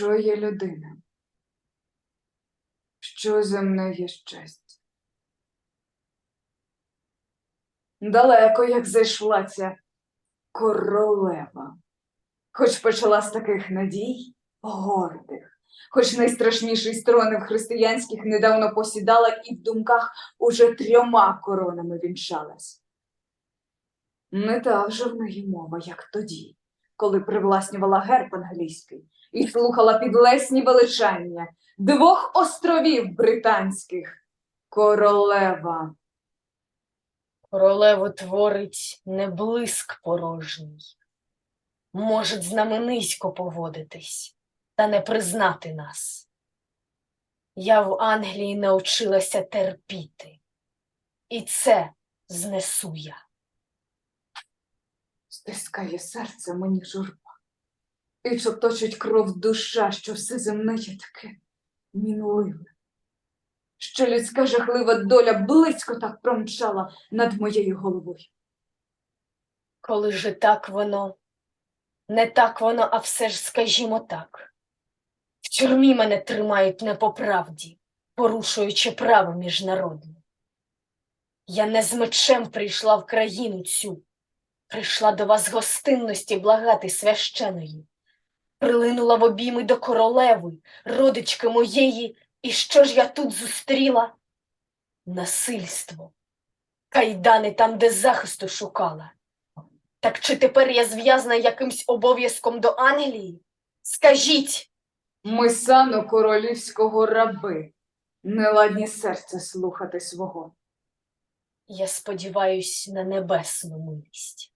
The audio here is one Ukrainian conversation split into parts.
Що є людина? Що земне є щастя? Далеко як зайшла ця королева, хоч почала з таких надій гордих, хоч найстрашніший з тронів християнських недавно посідала і в думках уже трьома коронами вінчалась. Не та вже в неї мова, як тоді, коли привласнювала герб англійський і слухала підлесні величання двох островів британських. Королева. Королеву творить не блиск порожній. Можуть знаменисько поводитись та не признати нас. Я в Англії навчилася терпіти, і це знесу я. Стискає серце мені журба. І що точить кров душа, що все земне є таке мінливе. Що людська жахлива доля близько так промчала над моєю головою. Коли же так воно, не так воно, а все ж скажімо так. В тюрмі мене тримають не по правді, порушуючи право міжнародне. Я не з мечем прийшла в країну цю, прийшла до вас гостинності благати священої, прилинула в обійми до королеви, родички моєї, і що ж я тут зустріла? Насильство, кайдани там, де захисту шукала. Так чи тепер я зв'язана якимсь обов'язком до Англії? Скажіть, Ми сану королівського раби, неладні серця слухати свого. я сподіваюсь на небесну милість,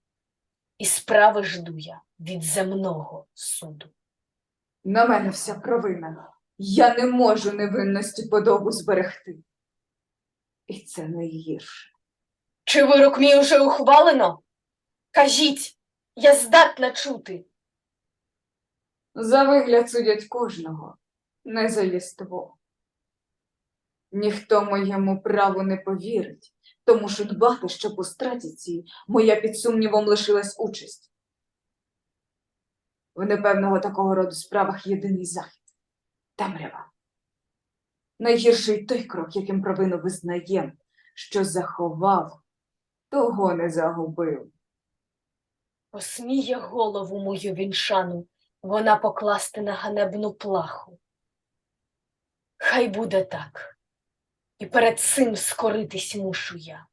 і справи жду я від земного суду. На мене вся провина. Я не можу невинності подобу зберегти. І це найгірше. Чи вирок мій уже ухвалено? Кажіть, я здатна чути. За вигляд судять кожного, не за єство. Ніхто моєму праву не повірить, то мушу дбати, щоб у страті цій моя під сумнівом лишилась участь. В непевного такого роду справах єдиний захід темрява. Найгірший той крок, яким провину визнаєм, що заховав, того не загубив. Посміє голову мою віншану вона покласти на ганебну плаху. Хай буде так, і перед цим скоритись мушу я.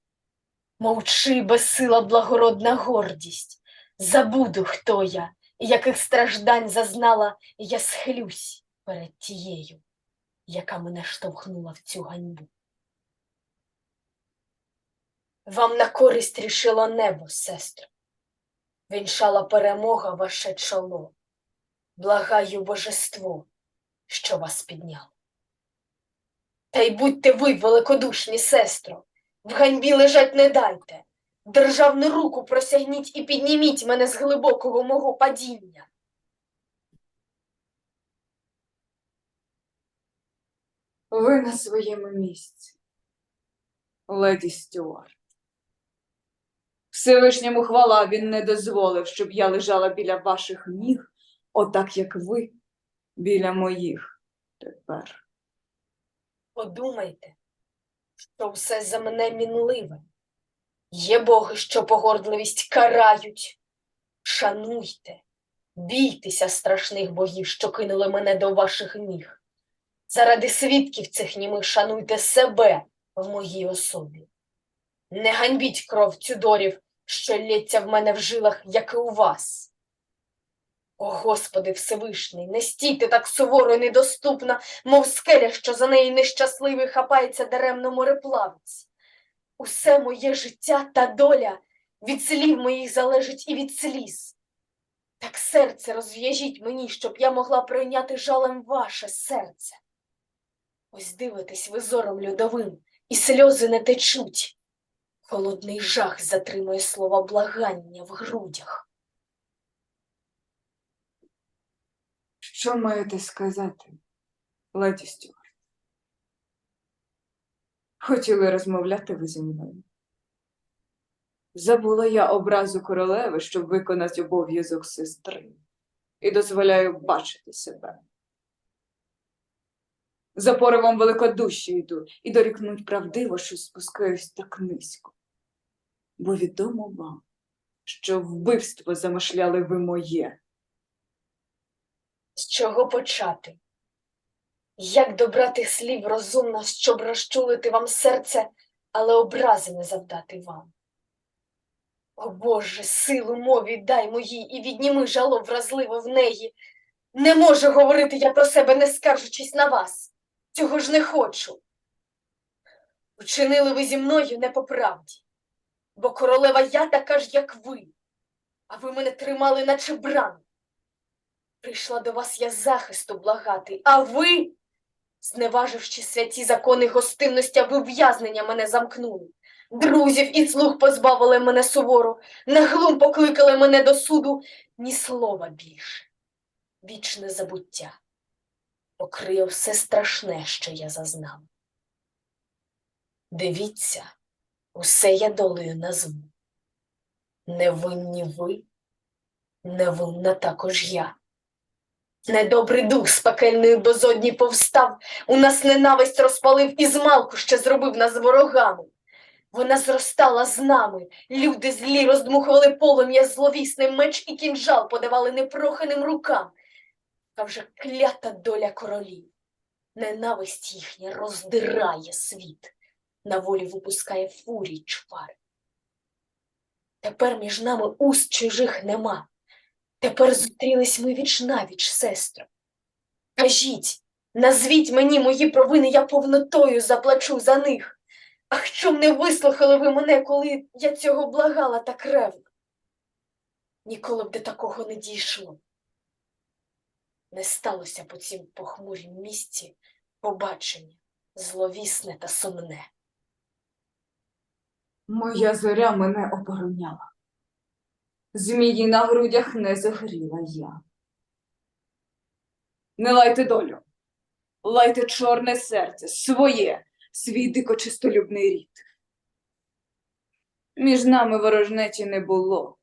Мовчи, безсила благородна гордість, забуду, хто я, і яких страждань зазнала, і я схилюсь перед тією, яка мене штовхнула в цю ганьбу. Вам на користь рішило небо, сестро. Вінчала перемога ваше чоло. Благаю божество, що вас підняло. Та й будьте ви, великодушні сестро, в ганьбі лежать не дайте. Державну руку просягніть і підніміть мене з глибокого мого падіння. Ви на своєму місці, леді Стюарт. Всевишньому хвала він не дозволив, щоб я лежала біля ваших ніг, отак як ви біля моїх тепер. Подумайте, що все за мене мінливе. Є боги, що погордливість карають. Шануйте, бійтеся страшних богів, що кинули мене до ваших ніг. Заради свідків цих німих шануйте себе в моїй особі. Не ганьбіть кров цюдорів, що лється в мене в жилах, як і у вас. О, Господи Всевишній, не стійте так суворо і недоступно, мов скеля, що за неї нещасливий хапається даремно мореплавець. Усе моє життя та доля від слів моїх залежить і від сліз. Так серце розв'яжіть мені, щоб я могла прийняти жалем ваше серце. Ось дивитесь ви зором льодовим, і сльози не течуть. Холодний жах затримує слова благання в грудях. Що маєте сказати, леді Стюарт? Хотіли розмовляти ви зі мною. Забула я образу королеви, щоб виконати обов'язок сестри, і дозволяю бачити себе За поривом великодуші йду і дорікнуть правдиво, що спускаюсь так низько. Бо відомо вам, що вбивство замишляли ви моє. З чого почати? Як добрати слів розумно, щоб розчулити вам серце, але образи не завдати вам? О Боже, силу мові дай моїй і відніми жало вразливо в неї. Не можу говорити я про себе, не скаржучись на вас. Цього ж не хочу. Учинили ви зі мною не по правді, бо королева я така ж, як ви, а ви мене тримали, наче бран. Прийшла до вас я захисту благати, а ви, зневаживши святі закони гостинності, ви в'язнення мене замкнули. Друзів і слуг позбавили мене суворо, на глум покликали мене до суду, ні слова більше. Вічне забуття покриє все страшне, що я зазнав. Дивіться, усе я долею назву. Невинні ви, невинна також я. Недобрий дух з пекельної безодні повстав, у нас ненависть розпалив і змалку ще зробив нас ворогами. Вона зростала з нами, люди злі роздмухували полум'я зловісне, меч і кінжал подавали непроханим рукам. А вже клята доля королів. Ненависть їхня роздирає світ, на волі випускає фурій чвари. Тепер між нами уст чужих нема. Тепер зустрілись ми віч навіч, сестро. Кажіть, назвіть мені мої провини, я повнотою заплачу за них. Ах, чом не вислухали ви мене, коли я цього благала так ревно? Ніколи б до такого не дійшло. Не сталося по цім похмурім місці побачення, зловісне та сумне. Моя зоря мене обороняла. Змії на грудях не загріла я. Не лайте долю, лайте чорне серце, своє, свій дико чистолюбний рід. Між нами ворожнечі не було.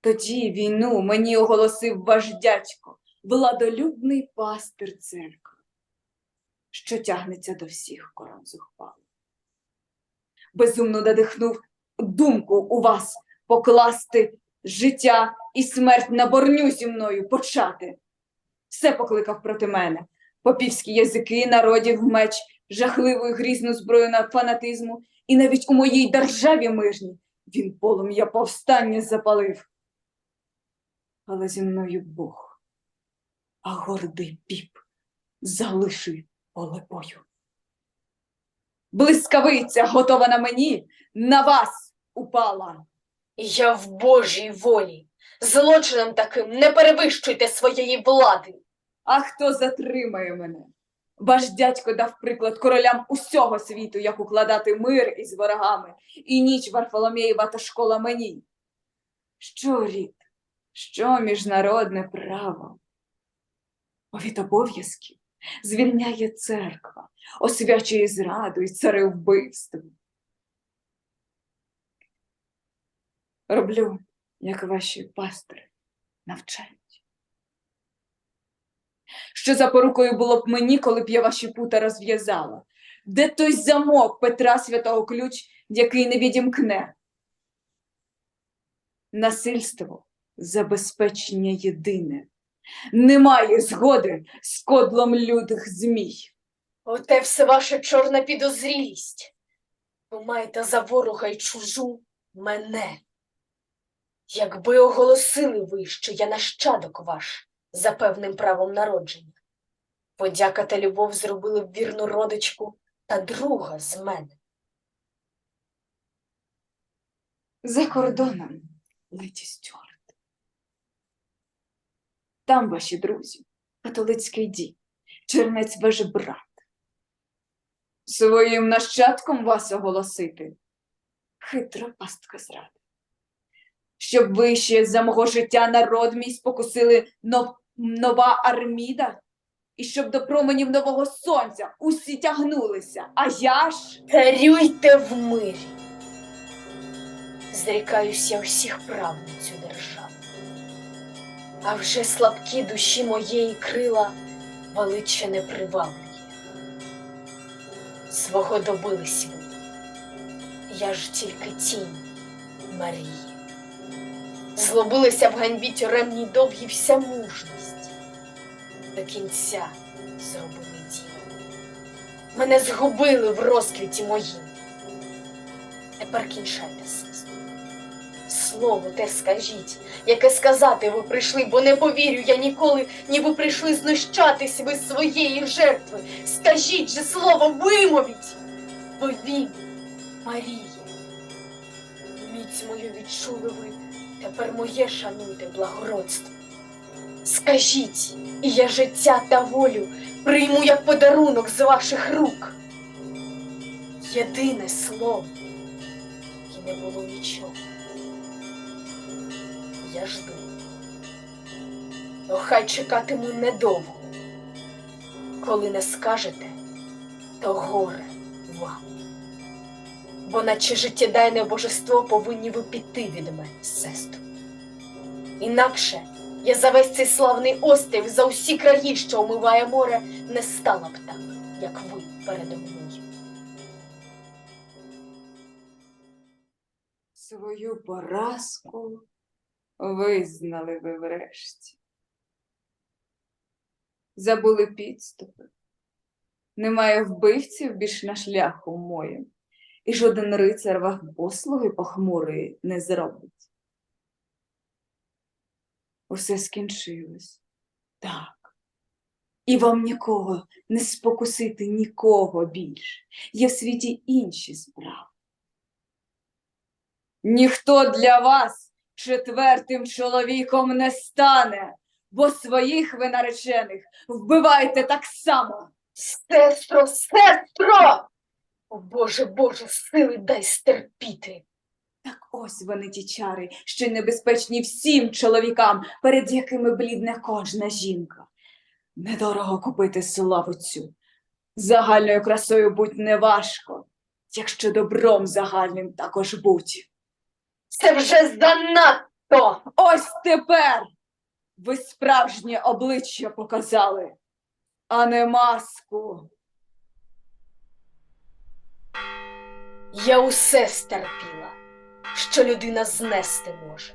Тоді війну мені оголосив ваш дядько, владолюбний пастир церкви, що тягнеться до всіх корон зухвалих. Безумно надихнув думку у вас покласти життя і смерть на борню зі мною почати. Все покликав проти мене. Попівські язики, народів меч, жахливу і грізну зброю на фанатизму, і навіть у моїй державі мирній він полум'я повстання запалив. Але зі мною Бог, а гордий піп залишив поле бою. Блискавиця, готова на мені, на вас упала. Я в Божій волі. Злочином таким не перевищуйте своєї влади. А хто затримає мене? Ваш дядько дав приклад королям усього світу, як укладати мир із ворогами, і ніч Варфоломєєва та школа мені. Що рід, що міжнародне право? Бо від обов'язків звільняє церква, освячує зраду і царевбивство. Роблю, як ваші пастори навчають. Що за порукою було б мені, коли б я ваші пута розв'язала? Де той замок Петра Святого ключ, який не відімкне? Насильство забезпечення єдине. Немає згоди з кодлом лютих змій. Оте все ваша чорна підозрілість. Ви маєте за ворога й чужу мене. Якби оголосили ви, що я нащадок ваш за певним правом народження, подяка та любов зробили б вірну родичку та друга з мене. За кордоном, леді Стюарт. Там ваші друзі, католицький дім, чернець ваш брат. Своїм нащадком вас оголосити. Хитра пастка зради. Щоб ви ще за мого життя народ мій спокусили нов- нова арміда, і щоб до променів нового сонця усі тягнулися, а я ж. Царюйте в мирі. Зрікаюсь я усіх прав на цю державу. А вже слабкі душі моєї крила величе не приваблює. Свого добились ви. Я ж тільки тінь Марії. Злобилася в ганьбі тюремній довгій вся мужність. До кінця зробили діло. Мене згубили в розквіті моїм. Тепер кінчайте, сестро. Слово те скажіть, яке сказати ви прийшли, бо не повірю я ніколи, ніби прийшли знущатись ви своєї жертви. Скажіть же слово, вимовіть, бо він, Марія. Міць мою відчули ви, тепер моє шануйте благородство. Скажіть, і я життя та волю прийму як подарунок з ваших рук. Єдине слово, і не було нічого. Я жду. О, хай чекатиму недовго. Коли не скажете, то горе вам. Бо наче життєдайне божество повинні ви піти від мене, сестру. Інакше я за весь цей славний острів, за усі краї, що омиває море, не стала б так, як ви передо мною. Свою поразку визнали ви врешті. Забули підступи. Немає вбивців більш на шляху моїм, і жоден рицар вам послуги похмурої не зробить. Усе скінчилось. Так. І вам нікого не спокусити нікого більше. Є в світі інші справи. Ніхто для вас четвертим чоловіком не стане, бо своїх ви наречених вбивайте так само. Сестро, сестро! О Боже, Боже, сили дай стерпіти. Так ось вони ті чари, що небезпечні всім чоловікам, перед якими блідне кожна жінка. Недорого купити славу цю. Загальною красою будь неважко, якщо добром загальним також будь. Це вже занадто. Ось тепер ви справжнє обличчя показали, а не маску. Я усе стерпіла, що людина знести може.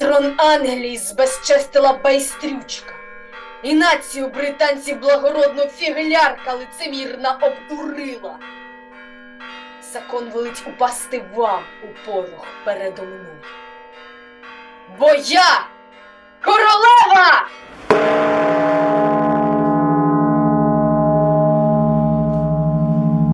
Трон Англії збезчестила байстрючка, і націю британців благородну фіглярка лицемірна обдурила. Закон велить упасти вам у порох передо мною. Бо я королева!